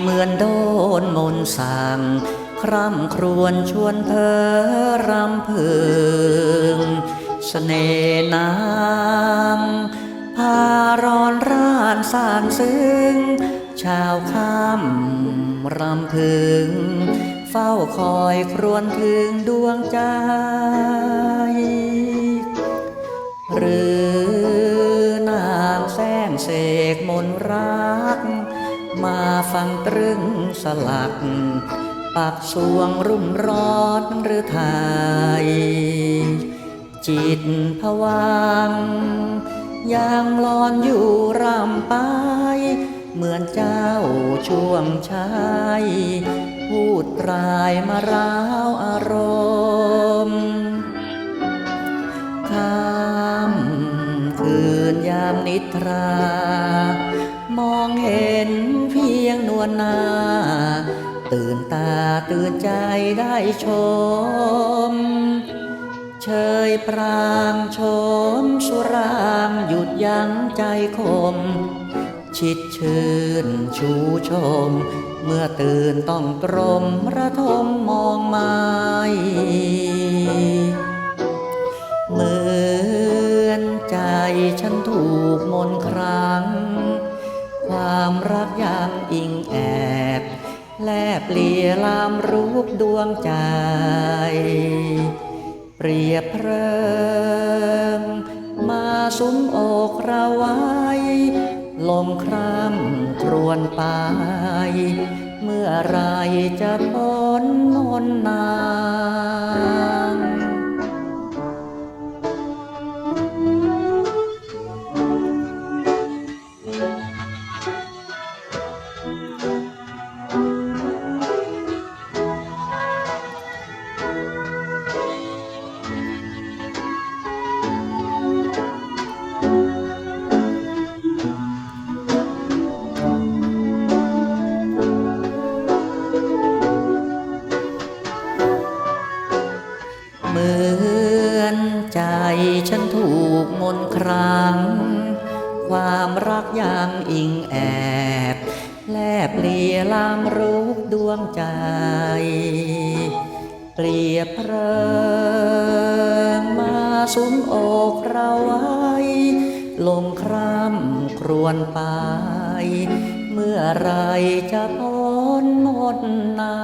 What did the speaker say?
เหมือนโดนมนสั่งคร่ำครวญชวนเธอรำพึงเสน่ห์นางพารอนร่านสานซึ้ง ชาวค่ำรำพึง เฝ้าคอยครวญถึงดวงใจ หรือนางแสงเสกมนรัก มาฟังตรึงสลักปักสวงรุ่มร้อนหรือไทย จิตผวังยังลอนอยู่รำไป เหมือนเจ้าช่วงชายพูดปลายมาร้าวอารมณ์ค่ำคืนยามนิทรา มองเห็น เพียงนวนาตื่นตาตื่นใจได้ชม เชยปรางชมสุรางหยุดยั้งใจคม ชิดชื่นชูชม เมื่อตื่นต้องกรมระทมมองไม้เหมือนใจฉันถูกมนครั้ง ความรักยังอิงแอบ แลบเลียลามรูปดวงใจ เปรียบเพลิงมาสุมอกเราไว้ ลมคร่ำครวนไป เมื่อไรจะพ้นมนนา เหมือนใจฉันถูกมนครั้ง ความรักยังอิงแอบ แลบเลียลามรูปดวงใจ เปลี่ยเพลิงมาสุมอกเราไว้ ลมคร่ำครวนไป เมื่อไรจะพ้นหมดนา